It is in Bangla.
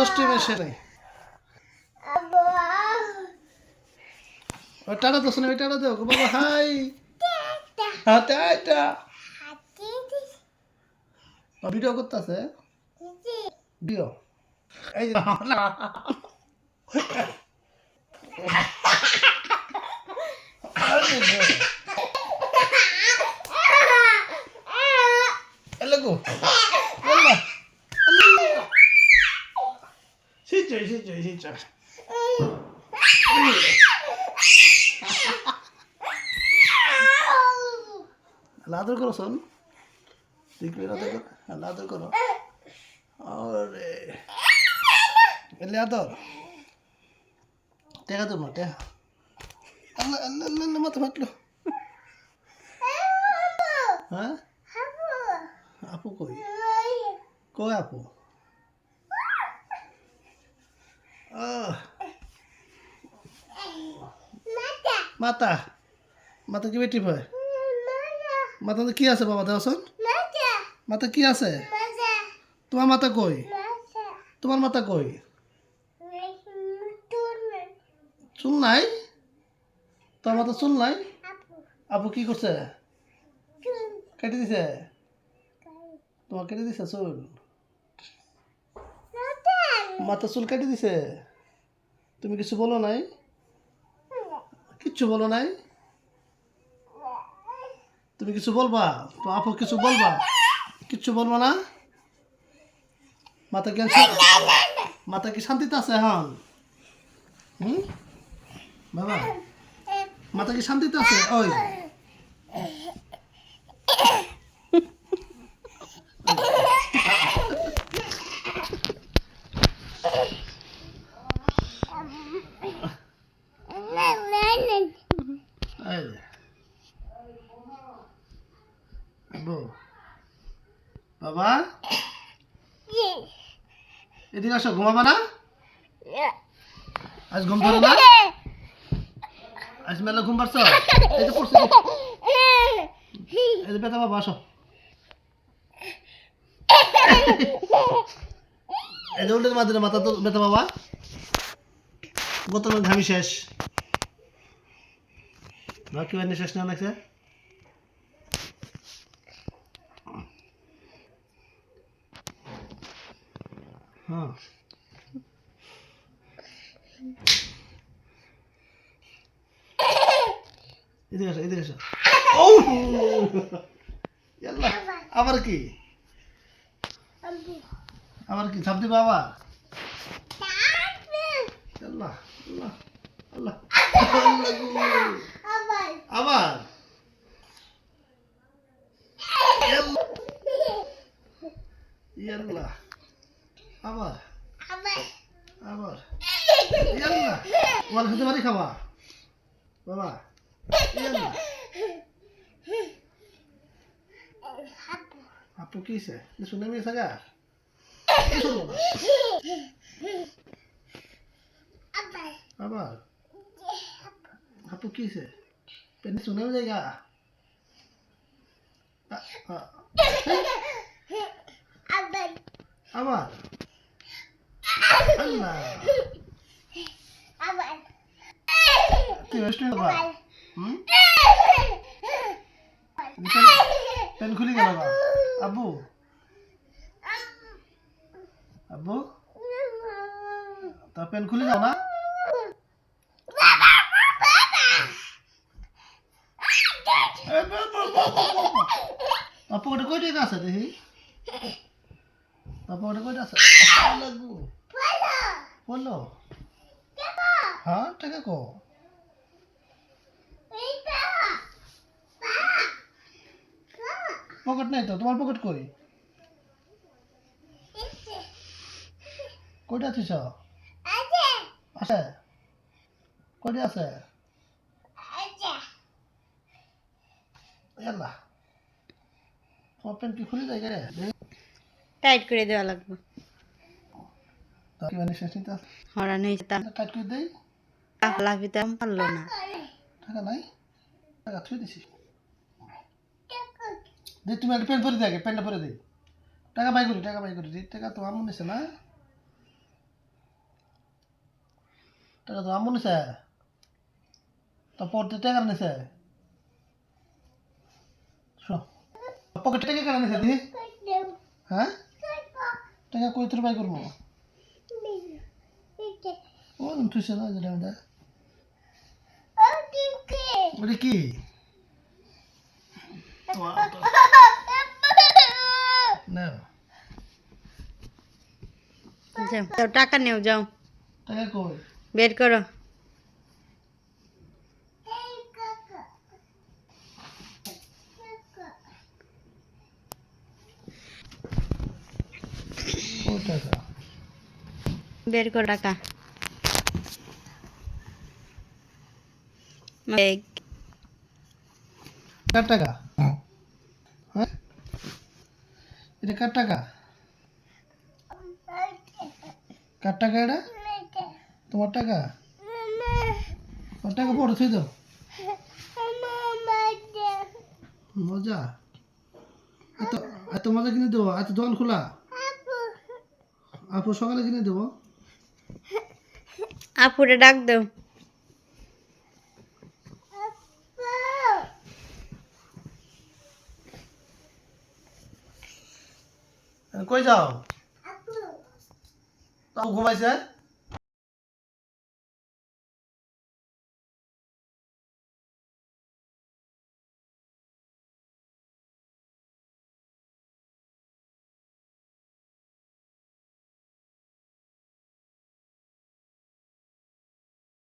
দুষ্টি মেশে নাই ও টাটা তো শুনে টাটা গো বাবা হাই। হ্যাঁ টাটা ভিডিও করতেছে? ভিডিও? এই যে সিচয় সিচয় সিচয় লাদর করো শোন ঠিক করে লাদর করো হ্যাঁ, লাদর করো। আরে। এলে আদর। টেকা তো না টেকা আল্লাহ আল্লাহ আল্লাহ আল্লাহ, মাথা ফাটলো। হ্যাঁ? আপু কই? কই আপু? মাতা। মাথা কি বেটি ভাই মাথাতে কি আছে বাবা দেওয়াশন মাথা কি আছে? তোমার মাথা কই? তোমার মাথা কই? চুল নাই? তোমার মাথা চুল নাই? আপু কি করছে? কেটে দিছে? তোমার কেটে দিছে চুল? মাথা চুল কেটে দিছে? তুমি কিছু বলো নাই? কিচ্ছু বলো নাই? তুমি কিছু বলবা? তো আপু কিছু বলবা? কিচ্ছু বলবা না? মাথা জ্ঞান মাথা কি শান্তিতে আছে এখন? হুম? বাবা, মাথা কি শান্তিতে আছে? ওই এই যে। বউ। বাবা? এদিকে আসো ঘুমাবা না? আজ ঘুম ধরে না? আজ মেলা ঘুম পারছ এই যে পড়ছে এই যে। বেতা বাবা আসো। এই যে উল্টের মাঝে মাথা তো বেতা বাবা। বোতলের ঘামি শেষ। না কি বানি শেষ না লাগছে? হ্যাঁ এদিকে আসো এদিকে আসো ও আবার কি আবার কি ছাপ দিবা আবার আল্লাহ আল্লাহ আবার ইয়াল্লা। আবার আবার তোমার খেতে পারি খাবা? বাবা আপু কি সে শুনে মেয়ে সাগা আবার আপু কি সে পেনে শুনে জায়গা? আবার? হুম? পেন খুলে গেল বা আব্বু। আব্বু। তা পেন খুলে যাও না। আপু ওটা কই আছে দেখি? আপু ওটা কই আছে? লাগু বলল? হ্যাঁ টাকা কো? পকেট নাই তো তোমার পকেট কই? কইটা আছিস আছে। কইটা আছে? ইয়াল্লা। তোমার প্যান্ট কি খুলে যায় টাইট করে দেওয়া লাগবে। মানে শেষ নিতে হরান হয়েছে তা টাইট করে দেই। লাফিতে আমি পারল না। টাকা নাই। টাকা থুই দিছি দে তুমি একটা প্যান্ট পরে দে আগে প্যান্টটা পরে দে। টাকা বাই করি টাকা বাই করি। টাকা তো আমার নিছে না। টাকা তো আম্মু নিছে। তো পড়তে টাকা নিছে। পকেট টাকা কেন নিছে দি হ্যাঁ? টাকা কই তোর বাই করব? ও তুইছে না যেটা আমাদের ওটা কি না যাও যাও, টাকা নেও যাও টাকা কই বের করো বের করো টাকা কার টাকা? হ্যাঁ? এটা কার টাকা? কার টাকা এটা? তোমার টাকা? তোমার টাকা পড়ে থুই দাও। মজা। এত এত মজা কিনে দেবো? এত দোকান খোলা? আপু সকালে কিনে দেবো। আপুরে ডাক দাও। কই যাও? তাও ঘুমাইছে?